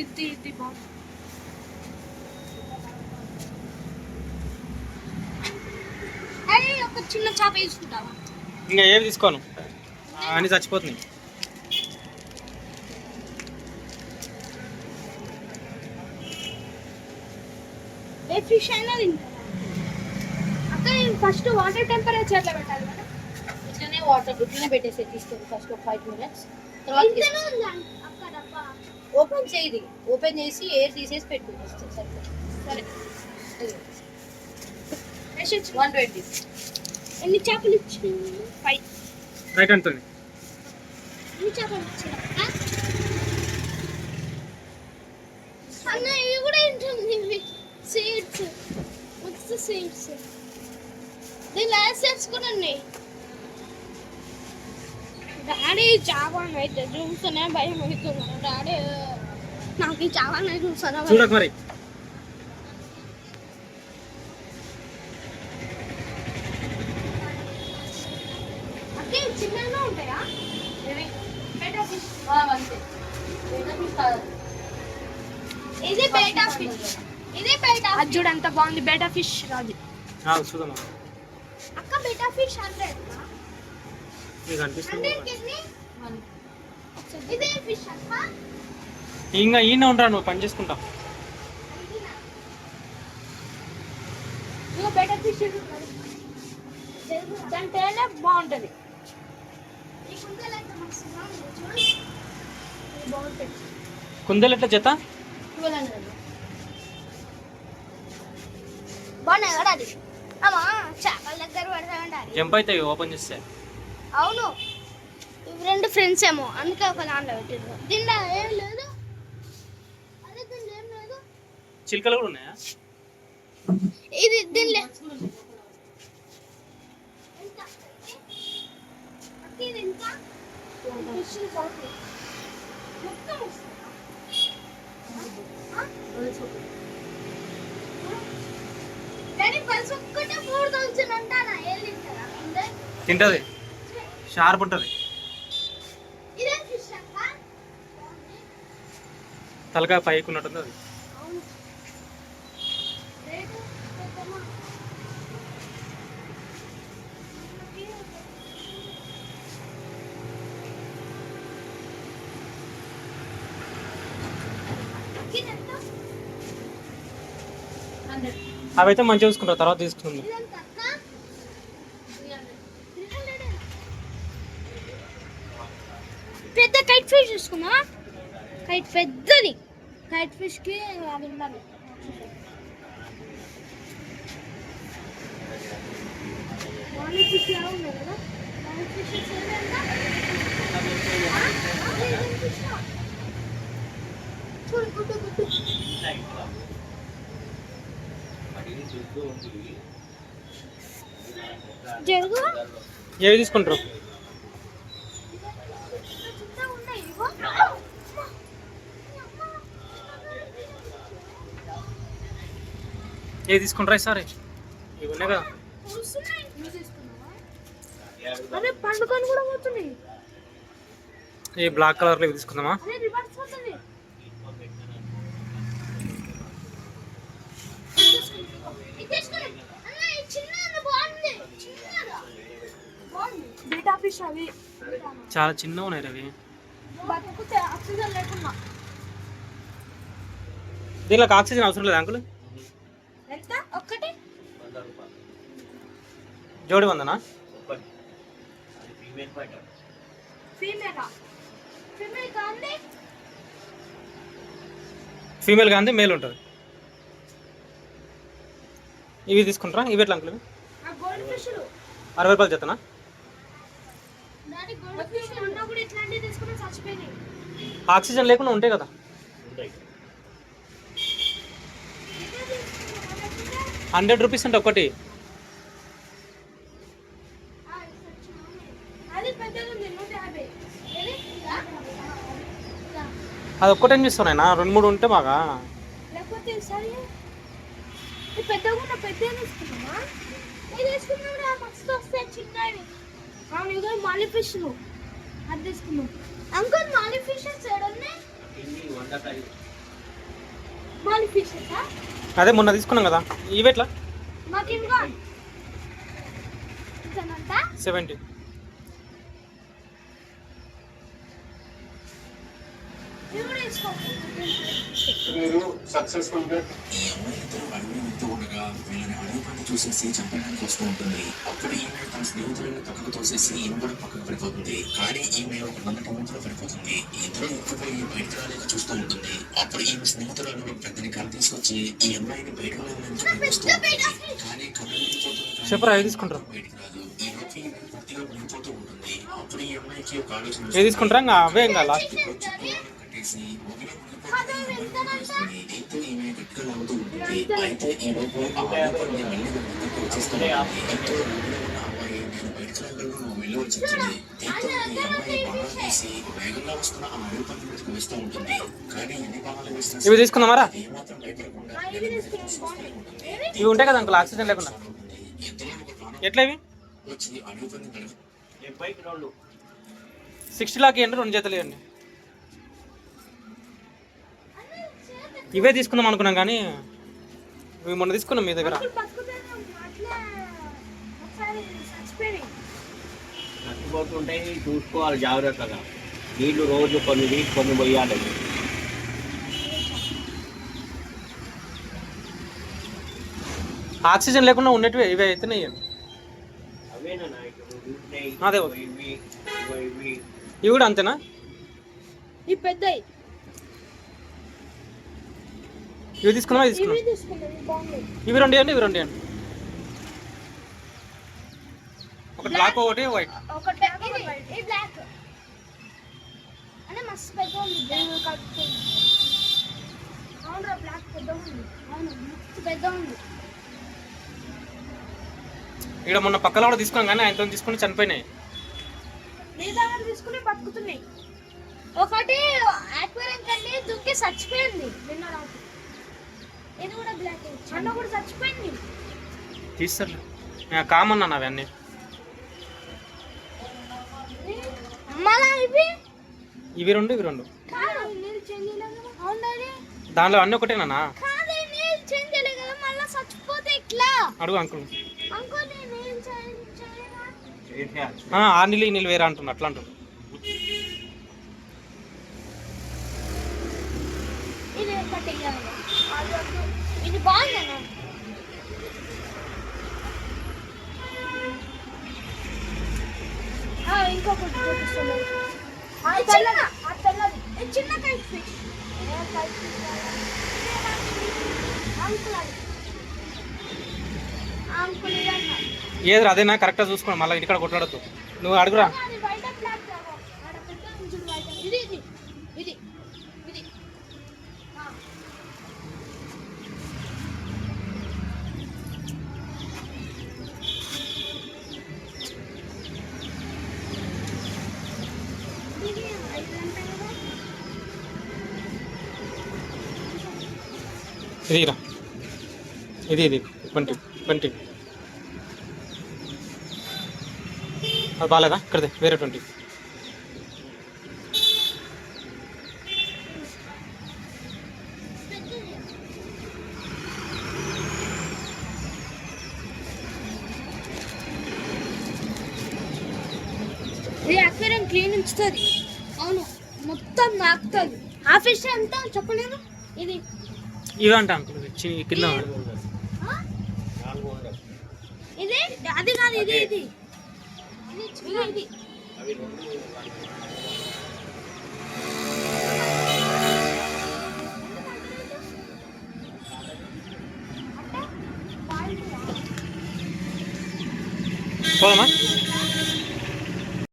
ఇది ఇది బాగుంది అరే ఒక చిన్న చేప తీసుకుంటావా ఇంకా ఏవి తీసుకోను? అన్నీ చచ్చిపోతున్నాయి. ఏ ఫిష్ అయినా తింటారా అక్క ఫస్ట్ వాటర్ టెంపరేచర్లో పెట్టాలి కదా ఇట్లనే వాటర్ ఇట్లనే పెట్టేసి తీసుకొని ఫస్ట్ ఒక ఫైవ్ మినిట్స్. తర్వాత ఓపెన్ చేయది ఓపెన్ చేసి ఎయిర్ తీసేసి పెట్టు సరే సరే. One twenty. ఎన్ని చేపలు ఇచ్చింది ఫైవ్. రైట్ చేపలు ఇచ్చింది అన్న ఇది కూడా ఉంటుంది సీడ్స్ మిక్స్ సీడ్స్ దీనిలో యాసెట్స్ కూడా ఉన్నాయి. డాడీ చావాన్ అయితే చూస్తూనే భయం అవుతున్నాను డాడీ నాకు ఈ చావాన్ అయితే చూస్తానా. చూడకు మరి. చిన్నగా ఉంటాయా. ఇది బేటా ఫిష్ ఇది బేటా అది చూడు ఎంత బాగుంది. Betta fish Raju. ఆ, చూద్దాం. అక్క బేటా ఫిష్ హండ్రెడ్ మీకు అనిపిస్తుంది ఇంకా ఈయన ఉంటా నువ్వు పని చేసుకుంటా బాగుంటుంది. ఈ కుందేలు ఎట్లా hundred. బాగున్నాయి కదా అది అమ్మా చేపల దగ్గర జంప్ అవుతాయి ఓపెన్ చేస్తే. అవును. ఇవి రెండు ఫ్రెండ్స్ ఏమో అందుకే ఒక దాంట్లో పెట్టిండ్రు దీంట్లో ఏం లేదు. అదే దీంట్లో ఏం లేదు. చిలుకలు కూడా ఉన్నాయా? ఇది దీనిలో? తింటది. షార్ప్ ఉంటుంది. తలకాయ పైకి ఉన్నట్టుంది అది. అవైతే మంచిగా చూసుకుంటారు తర్వాత తీసుకుంది. పెద్ద కైట్ ఫిష్ చూసుకున్నా కైట్ పెద్దది కైట్ ఫిష్కి ఉండాలి మార్నింగ్ ఫిష్ ఎలా ఉన్నాయి కదా మార్నింగ్ ఫిష్ ఎంత ఆ? అదే ఇదేం fish ఆ? చూడు గుడ్డు గుడ్డు జరుగు ఏవి తీసుకుంటారు చిన్నగా ఉన్నాయి ఇగో ఏవి తీసుకుంటారా సరే ఇవి ఉన్నాయి కదా. ఈ బ్లాక్ కలర్లో ఇవి తీసుకుందామా? చాలా చిన్నగా ఉన్నాయి రవి దీనిలోకి ఆక్సిజన్ అవసరం లేదు అంకుల్ ఎంత ఒక్కటి జోడి వందనా? ఫీమేలా ఫీమేల్ కాంది ఫీమేల్ కానీ మేల్ ఉంటుంది. ఇవి తీసుకుంటారా? ఇవి ఎట్లా అంకుల్ ఇవి? ఆ గోల్డ్ ఫిష్లు. అరవై రూపాయలు చచ్చిపోయినాయి. ఆక్సిజన్ లేకుండా ఉంటాయి కదా? హండ్రెడ్ రూపీస్ అంటే ఒకటి అది పెద్దది ఉంది నూట యాభై ఏది? ఇదా? ఇదా? అది ఒక్కటే చూస్తున్నాయినా రెండు మూడు ఉంటే బాగా. ఇది పెద్దగా ఉన్న పెద్ద తీసుకున్నామా ఇది తీసుకున్నాడు మస్తు వస్తాయి చిన్నవి అవును ఇదో మాలి ఫిష్ అది తీసుకున్నాం అంకుల్ మాలి ఫిష్ సైడ్ ఉన్నాయి ఫిషెసా అదే మొన్న తీసుకున్నాం కదా ఇవెట్లా మాకు ఇదిగో ఇతనంట సెవెంటీ ఇవి కూడా తీసుకోండి మీరు సక్సెస్ఫుల్గా ఈ అమ్మాయి ఇద్దరు అడవి వెళ్తూ ఉండగా వీళ్ళని అడవి పండు చూసేసి చంపడానికి వస్తూ ఉంటుంది అప్పుడు ఈమె తన స్నేహితులను పక్కకు తోసేసి ఈమె కూడా పక్కకు పడిపోతుంది కానీ ఈమె ఒక నల్లటి మూతలో పడిపోతుంది ఇద్దరు ఎత్తుపోయి బయటకు రాలేక చూస్తూ ఉంటుంది అప్పుడు ఈమె స్నేహితులను ఒక పెద్దని కర్ర తీసుకొచ్చి ఈ అమ్మాయిని బయటకు వెళ్ళడానికి ప్రయత్నిస్తూ ఉంటుంది కానీ ఏది తీసుకుంటారు? బయటికి రాదు ఈ పూర్తిగా మునిగిపోతూ ఉంటుంది అప్పుడు ఈ అమ్మాయికి ఒక ఆలోచన తీసుకుంటారా? ఇంకా అవే ఇంకా లాస్ట్ ఇవి ఆ, ఇవి ఉంటాయి కదా అంకుల్ ఆక్సిజన్ లేకుండా. ఎట్లా ఇవి? సిక్స్టీ లాక్ ఇవ్వండి రెండు జతలు ఇవ్వండి. ఇవే తీసుకుందాం అనుకున్నాం కానీ ఇవి మొన్న తీసుకున్నాం మీ దగ్గర. చూసుకోవాలి జాగ్రత్తగా. నీళ్ళు రోజు కొన్ని నీళ్ళు కొన్ని పోయాలి. ఆక్సిజన్ లేకుండా ఉన్నట్టువే ఇవే ఉంటున్నాయి. అదే. ఇవి కూడా అంతేనా? ఈ పెద్దవి. ఇవి తీసుకున్నావా తీసుకున్నాం ఇవి రెండు ఇవ్వండి ఇవి రెండు ఇవ్వండి. ఒకటి బ్లాక్ ఒకటి వైట్ ఒక ఇక్కడ మొన్న పక్కన కూడా తీసుకున్నాం కానీ ఆయనతో తీసుకుని చనిపోయినాయి. తీసుకుని బతుకుతున్నాయి. ఒకటి ఆక్వేరియం కంటే దుక్కి చచ్చిపోయింది. నిన్న రాత్రి. ఇది కూడా బ్లాక్ అన్న కూడా చచ్చిపోయింది. తీస్తారు కామన్ అన్న. అవన్నీ ఇవి? రెండు ఇవి రెండు. దాంట్లో అన్నీ ఒకటేనా అడుగు అంకుల్. ఆ నీళ్ళు ఈ నీళ్ళు వేరే అంటున్నా అట్లా అంటున్నా. ఇది ఇది బాగుందన్న. ఇంకొకటి చిన్న కైట్ ఫిష్ అంకుల్ అంకుల్ అదేనా కరెక్ట్గా చూసుకోండి మళ్ళీ ఇక్కడ కొట్లాడద్దు. నువ్వు అడుగురా అది బయట బ్లాక్ కాదు. ఆడ పెద్ద ఉంచుడు బయట. ఇది ఇది ఇది ఇది ఆ. ఇది ఐదు గంటల కదా? ఇది రా ఇది ఇది ట్వంటీ ట్వంటీ అది బాగాలేదా? ఇక్కడదే వేరే ట్వంటీ. ఇది అక్వేరియం క్లీన్ ఉంచుతుంది. అవును మొత్తం నాకుతుంది. ఆ ఫిష్ ఎంత? చెప్పలేదు? ఇది ఇవి అంట అంకుల్ చి- కింద ఆ? నాలుగు వందలు. ఇది అది కాదు ఇది ఇది ఇది చిన్న